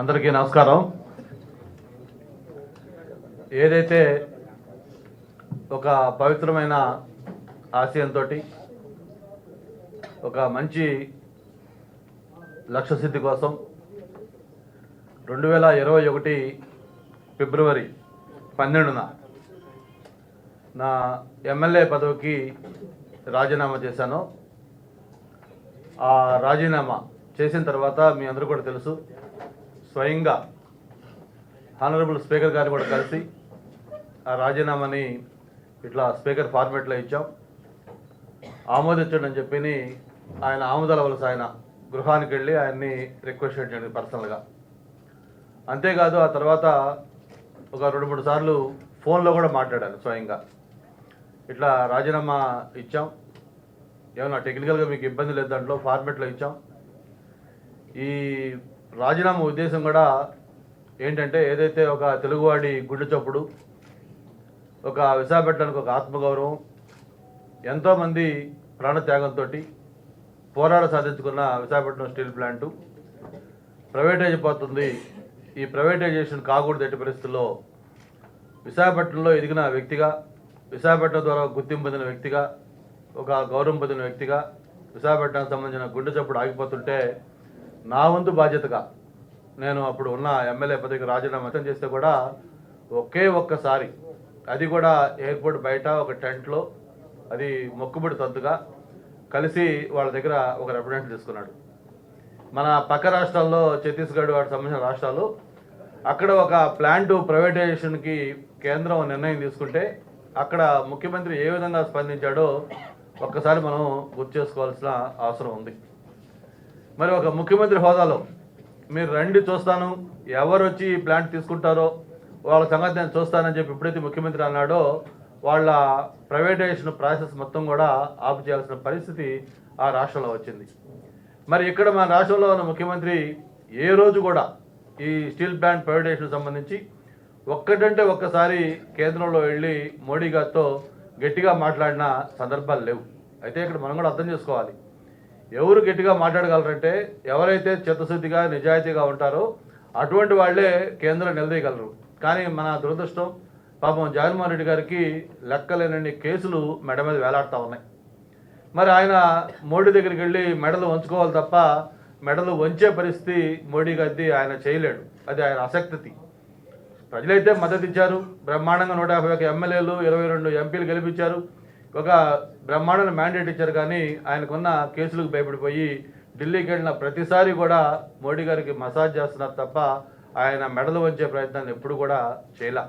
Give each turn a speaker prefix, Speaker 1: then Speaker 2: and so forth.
Speaker 1: అందరికీ నమస్కారం. ఏదైతే ఒక పవిత్రమైన ఆశయంతో ఒక మంచి లక్ష్య సిద్ధి కోసం రెండు వేల ఇరవై ఒకటి ఫిబ్రవరి పన్నెండున నా ఎమ్మెల్యే పదవికి రాజీనామా చేశాను. ఆ రాజీనామా చేసిన తర్వాత మీ అందరూ కూడా తెలుసు. స్వయంగా హానరబుల్ స్పీకర్ గారిని కూడా కలిసి ఆ రాజీనామాని ఇట్లా స్పీకర్ ఫార్మేట్లో ఇచ్చాం. ఆమోదించండి అని చెప్పి ఆయన ఆమోదాల వలస ఆయన గృహానికి వెళ్ళి ఆయన్ని రిక్వెస్ట్ చేయండి పర్సనల్గా అంతేకాదు ఆ తర్వాత ఒక రెండు మూడు సార్లు ఫోన్లో కూడా మాట్లాడాను స్వయంగా. ఇట్లా రాజీనామా ఇచ్చాం. ఏమన్నా టెక్నికల్గా మీకు ఇబ్బంది లేదు దాంట్లో ఫార్మేట్లో ఇచ్చాం. ఈ రాజీనామా ఉద్దేశం కూడా ఏంటంటే ఏదైతే ఒక తెలుగువాడి గుండె చప్పుడు ఒక విశాఖపట్నానికి ఒక ఆత్మగౌరవం ఎంతోమంది ప్రాణత్యాగంతో పోరాట సాధించుకున్న విశాఖపట్నం స్టీల్ ప్లాంటు ప్రైవేటైజ్ అయిపోతుంది ఈ ప్రైవేటైజేషన్ కాకూడదు ఎట్టి పరిస్థితుల్లో విశాఖపట్నంలో ఎదిగిన వ్యక్తిగా విశాఖపట్నం ద్వారా గుర్తింపు పొందిన వ్యక్తిగా ఒక గౌరవం పొందిన వ్యక్తిగా విశాఖపట్నానికి సంబంధించిన గుండె చప్పుడు ఆగిపోతుంటే నా వంతు బాధ్యతగా నేను అప్పుడు ఉన్న ఎమ్మెల్యే పదవికి రాజీనామా వ్యక్తం చేస్తే కూడా ఒకే ఒక్కసారి అది కూడా ఎయిర్పోర్ట్ బయట ఒక టెంట్లో అది మొక్కుబడి తంతుగా కలిసి వాళ్ళ దగ్గర ఒక రిప్రజెంట్ తీసుకున్నాడు. మన పక్క రాష్ట్రాల్లో ఛత్తీస్గఢ్ వాటికి సంబంధించిన రాష్ట్రాలు అక్కడ ఒక ప్లాంట్ ప్రైవేటైజేషన్కి కేంద్రం నిర్ణయం తీసుకుంటే అక్కడ ముఖ్యమంత్రి ఏ విధంగా స్పందించాడో ఒక్కసారి మనం గుర్తు చేసుకోవాల్సిన అవసరం ఉంది. మరి ఒక ముఖ్యమంత్రి హోదాలో మీరు రండి చూస్తాను. ఎవరు వచ్చి ఈ ప్లాంట్ తీసుకుంటారో వాళ్ళ సంగతి నేను చూస్తానని చెప్పి ఎప్పుడైతే ముఖ్యమంత్రి అన్నాడో వాళ్ళ ప్రైవేటైజేషన్ ప్రాసెస్ మొత్తం కూడా ఆపు చేయాల్సిన పరిస్థితి ఆ రాష్ట్రంలో వచ్చింది. మరి ఇక్కడ మన రాష్ట్రంలో ఉన్న ముఖ్యమంత్రి ఏ రోజు కూడా ఈ స్టీల్ ప్లాంట్ ప్రైవేటైజేషన్ సంబంధించి ఒక్కటంటే ఒక్కసారి కేంద్రంలో వెళ్ళి మోడీ గారితో గట్టిగా మాట్లాడిన సందర్భాలు లేవు. అయితే ఇక్కడ మనం కూడా అర్థం చేసుకోవాలి. ఎవరు గట్టిగా మాట్లాడగలరంటే ఎవరైతే చిత్తశుద్ధిగా నిజాయితీగా ఉంటారో అటువంటి వాళ్ళే కేంద్రం నిలదీయగలరు. కానీ మన దురదృష్టం పాపం జగన్మోహన్ రెడ్డి గారికి లెక్కలేనన్ని కేసులు మెడ మీద వేలాడుతూ ఉన్నాయి. మరి ఆయన మోడీ దగ్గరికి వెళ్ళి మెడలు వంచుకోవాలి తప్ప మెడలు వంచే పరిస్థితి మోడీ గారిది ఆయన చేయలేడు. అది ఆయన అసక్తి ప్రజలైతే మద్దతు ఇచ్చారు బ్రహ్మాండంగా నూట యాభై ఒక ఎమ్మెల్యేలు ఇరవై రెండు ఎంపీలు గెలిపించారు. ఒక బ్రహ్మాండమైన మ్యాండేట్ ఇచ్చారు కానీ ఆయనకున్న కేసులకు భయపడిపోయి ఢిల్లీకి వెళ్ళిన ప్రతిసారి కూడా మోడీ గారికి మసాజ్ చేస్తున్నారు తప్ప ఆయన మెడలు వంచే ప్రయత్నాన్ని ఎప్పుడు కూడా చేయలే.